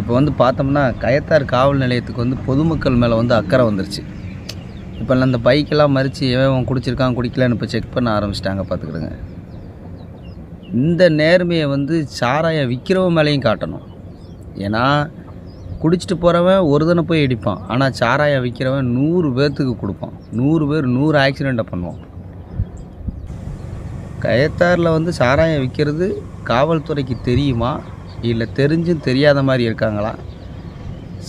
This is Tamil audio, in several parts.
இப்போ வந்து பார்த்தோம்னா கயத்தார் காவல் நிலையத்துக்கு வந்து பொதுமக்கள் மேலே வந்து அக்கறை வந்துருச்சு. இப்போ அந்த பைக்கெல்லாம் மறித்து எவன் குடிச்சிருக்கான் குடிக்கலான்னு இப்போ செக் பண்ண ஆரம்பிச்சிட்டாங்க பார்த்துக்கிடுங்க. இந்த நேர்மையை வந்து சாராயம் விற்கிறவன் மேலேயும் காட்டணும். ஏன்னா குடிச்சிட்டு போகிறவன் ஒரு தினம் போய் இடிப்பான். ஆனால் சாராயம் விற்கிறவன் நூறு பேர்த்துக்கு கொடுப்பான். நூறு பேர் நூறு ஆக்சிடெண்ட்டை பண்ணுவான். கயத்தாரில் வந்து சாராயம் விற்கிறது காவல்துறைக்கு தெரியுமா? இல்லை தெரிஞ்சும் தெரியாத மாதிரி இருக்காங்களா?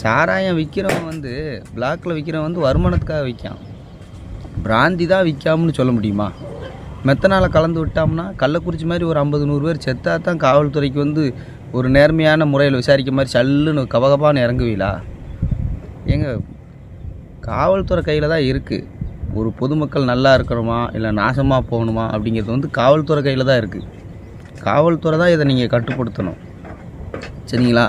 சாராயம் விற்கிறவன் வந்து பிளாக்கில் விற்கிறவன் வந்து வருமானத்துக்காக விற்கான் பிராந்தி தான் விற்காமனு சொல்ல முடியுமா? மெத்தனால கலந்து விட்டோம்னா கள்ளக்குறிச்சி மாதிரி ஒரு ஐம்பது நூறு பேர் செத்தா தான் காவல்துறைக்கு வந்து ஒரு நேர்மையான முறையில் விசாரிக்க மாதிரி சல்லுன்னு கபகபான்னு இறங்குவீங்களா ஏங்க காவல்துறை கையில் தான் இருக்குது ஒரு பொதுமக்கள் நல்லா இருக்கணுமா இல்லை நாசமாக போகணுமா அப்படிங்கிறது வந்து காவல்துறை கையில் தான் இருக்குது காவல்துறை தான் இதை நீங்கள் கட்டுப்படுத்தணும். சரிங்களா?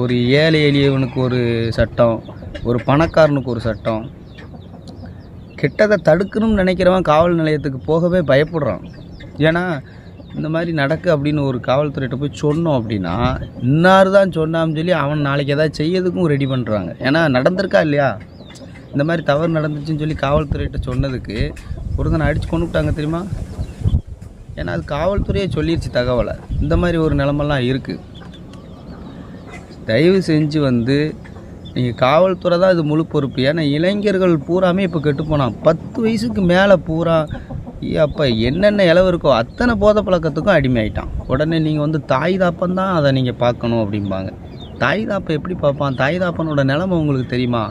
ஒரு ஏழை எளியவனுக்கு ஒரு சட்டம் ஒரு பணக்காரனுக்கு ஒரு சட்டம். கெட்டதை தடுக்கணும்னு நினைக்கிறவன் காவல் நிலையத்துக்கு போகவே பயப்படுறான். ஏன்னா இந்த மாதிரி நடக்கு அப்படின்னு ஒரு காவல்துறையிட்ட போய் சொன்னோம் அப்படின்னா இன்னார் தான் சொன்னான்னு சொல்லி அவன் நாளைக்கு ஏதாவது செய்யறதுக்கும் ரெடி பண்ணுறாங்க ஏன்னா நடந்திருக்கா இல்லையா? இந்த மாதிரி தவறு நடந்துச்சுன்னு சொல்லி காவல்துறையிட்ட சொன்னதுக்கு ஒருத்தனை அடித்து கொண்டு விட்டாங்க தெரியுமா? ஏன்னா அது காவல்துறையே சொல்லிருச்சு தகவலை. இந்த மாதிரி ஒரு நிலமெல்லாம் இருக்குது தயவு செஞ்சு வந்து நீங்கள் காவல்துறை தான் இது முழு பொறுப்பு. ஏன்னா இளைஞர்கள் பூராமே இப்போ கெட்டு போனான் பத்து வயசுக்கு மேலே பூரா அப்போ என்னென்ன இளவு இருக்கோ அத்தனை போத பழக்கத்துக்கும் அடிமையாயிட்டான். உடனே நீங்கள் வந்து தாய் தாப்பன் தான் அதை நீங்கள் பார்க்கணும் அப்படிம்பாங்க. தாய் தாப்பை எப்படி பார்ப்பான்? தாய் தாப்பனோட நிலமை உங்களுக்கு தெரியுமா?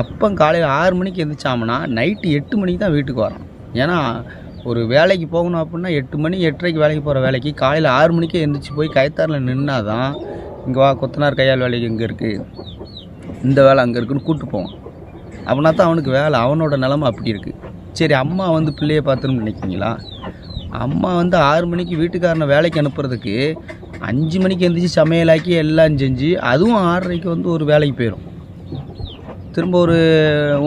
அப்போ காலையில் ஆறு மணிக்கு எழுந்திரிச்சாமன்னா நைட்டு எட்டு மணிக்கு தான் வீட்டுக்கு வரான். ஏன்னா ஒரு வேலைக்கு போகணும் அப்படின்னா எட்டு மணி எட்டரைக்கு வேலைக்கு போகிற வேலைக்கு காலையில் ஆறு மணிக்கே எழுந்திரிச்சு போய் கயத்தாரில் நின்னா தான் இங்கே வா கொத்தனார் கையால் வேலைக்கு இங்கே இருக்குது இந்த வேலை அங்கே இருக்குன்னு கூப்பிட்டு போவான். அப்படின்னா தான் அவனுக்கு வேலை. அவனோட நிலமை அப்படி இருக்குது சரி அம்மா வந்து பிள்ளையை பார்த்துன்னு நினைக்கிறீங்களா? அம்மா வந்து ஆறு மணிக்கு வீட்டுக்காரனை வேலைக்கு அனுப்புறதுக்கு அஞ்சு மணிக்கு எழுந்திரிச்சு சமையலாக்கி எல்லாம் செஞ்சு அதுவும் ஆறரைக்கு வந்து ஒரு வேலைக்கு போயிடும் திரும்ப ஒரு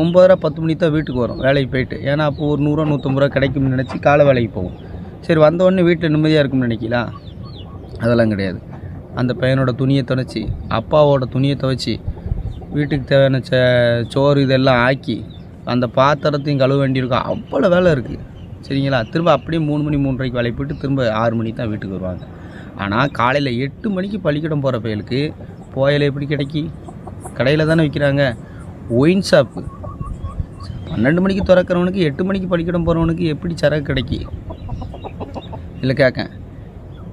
ஒம்பதரை பத்து மணிக்கு தான் வீட்டுக்கு வரும் வேலைக்கு போயிட்டு. ஏன்னா அப்போ ஒரு நூறுரூவா நூற்றம்பது ரூபா கிடைக்கும்னு நினச்சி காலை வேலைக்கு போகும் சரி வந்தவொடனே வீட்டில் நிம்மதியாக இருக்கும்னு நினைக்கலாம் அதெல்லாம் கிடையாது. அந்த பையனோட துணியை துணைச்சி அப்பாவோட துணியை துவைச்சி வீட்டுக்கு தேவையான ச சோறு இதெல்லாம் ஆக்கி அந்த பாத்திரத்தையும் கழுவ வேண்டியிருக்கும். அவ்வளோ வேலை இருக்குது சரிங்களா? திரும்ப அப்படியே மூணு மணி மூன்றரைக்கு வேலைக்கு போயிட்டு திரும்ப ஆறு மணிக்கு தான் வீட்டுக்கு வருவாங்க. ஆனால் காலையில் எட்டு மணிக்கு பள்ளிக்கூடம் போகிற பயலுக்கு போயில் எப்படி கிடைக்கி? கடையில் தானே விற்கிறாங்க ஒயின் ஷாப்பு பன்னெண்டு மணிக்கு திறக்கிறவனுக்கு எட்டு மணிக்கு பள்ளிக்கூடம் போகிறவனுக்கு எப்படி சரக்கு கிடைக்கி? இல்லை கேட்கேன்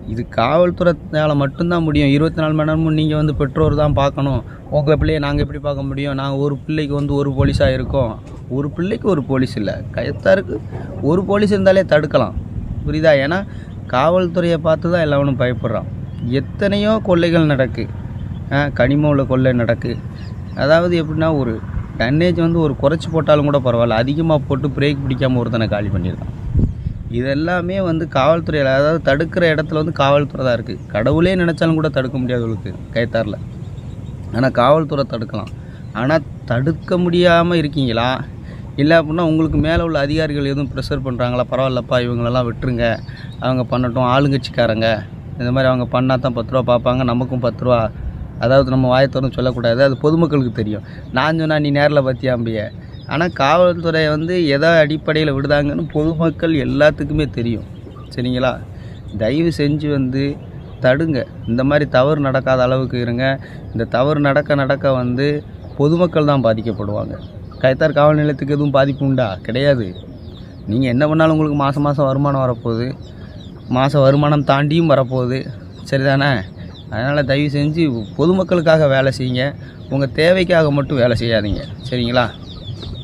இது காவல்துறையால் மட்டும்தான் முடியும். இருபத்தி நாலு மணி நேரமும் நீங்கள் வந்து பெற்றோர் தான் பார்க்கணும். உங்கள் பிள்ளையை நாங்கள் எப்படி பார்க்க முடியும்? நாங்கள் ஒரு பிள்ளைக்கு வந்து ஒரு போலீஸாக இருக்கோம். ஒரு பிள்ளைக்கு ஒரு போலீஸ் இல்லை. கயத்தாருக்கு ஒரு போலீஸ் இருந்தாலே தடுக்கலாம். புரியுதா? ஏன்னா காவல்துறையை பார்த்து தான் எல்லாவனும் பயப்படுறான். எத்தனையோ கொள்ளைகள் நடக்கு. ஆ, கனிம உள்ள கொள்ளை நடக்கு. அதாவது எப்படின்னா ஒரு டன்னேஜ் வந்து ஒரு குறைச்சி போட்டாலும் கூட பரவாயில்ல. அதிகமாக போட்டு பிரேக் பிடிக்காமல் ஒருத்தனை காலி பண்ணியிருக்கான் இதெல்லாமே வந்து காவல்துறையில் அதாவது தடுக்கிற இடத்துல வந்து காவல்துறை தான் இருக்குது கடவுளே நினச்சாலும் கூட தடுக்க முடியாது உங்களுக்கு கைத்தாரில். ஆனால் காவல்துறை தடுக்கலாம். ஆனால் தடுக்க முடியாமல் இருக்கீங்களா? இல்லை அப்படின்னா உங்களுக்கு மேலே உள்ள அதிகாரிகள் எதுவும் ப்ரெஷர் பண்ணுறாங்களா பரவாயில்லப்பா இவங்களெல்லாம் விட்டுருங்க. அவங்க பண்ணட்டும் ஆளுங்கட்சிக்காரங்க. இந்த மாதிரி அவங்க பண்ணால் தான் பத்து ரூபா பார்ப்பாங்க நமக்கும் பத்து ரூபா. அதாவது நம்ம வாயை சொல்லக்கூடாது. அது பொதுமக்களுக்கு தெரியும். நான் சொன்னால் நீ நேரில் பற்றியாம்பிய ஆனால் காவல்துறை வந்து எதை அடிப்படையில் விடுதாங்கன்னு பொதுமக்கள் எல்லாத்துக்குமே தெரியும். சரிங்களா? தயவு செஞ்சு வந்து தடுங்க. இந்த மாதிரி தவறு நடக்காத அளவுக்கு இருங்க. இந்த தவறு நடக்க நடக்க வந்து பொதுமக்கள் தான் பாதிக்கப்படுவாங்க. கைத்தார் காவல் நிலையத்துக்கு எதுவும் பாதிப்பு உண்டா? கிடையாது. நீங்கள் என்ன பண்ணாலும் உங்களுக்கு மாதம் மாதம் வருமானம் வரப்போகுது. மாத வருமானம் தாண்டியும் வரப்போகுது. சரிதானே? அதனால் தயவு செஞ்சு பொதுமக்களுக்காக வேலை செய்யுங்க. உங்கள் தேவைக்காக மட்டும் வேலை செய்யாதீங்க. சரிங்களா?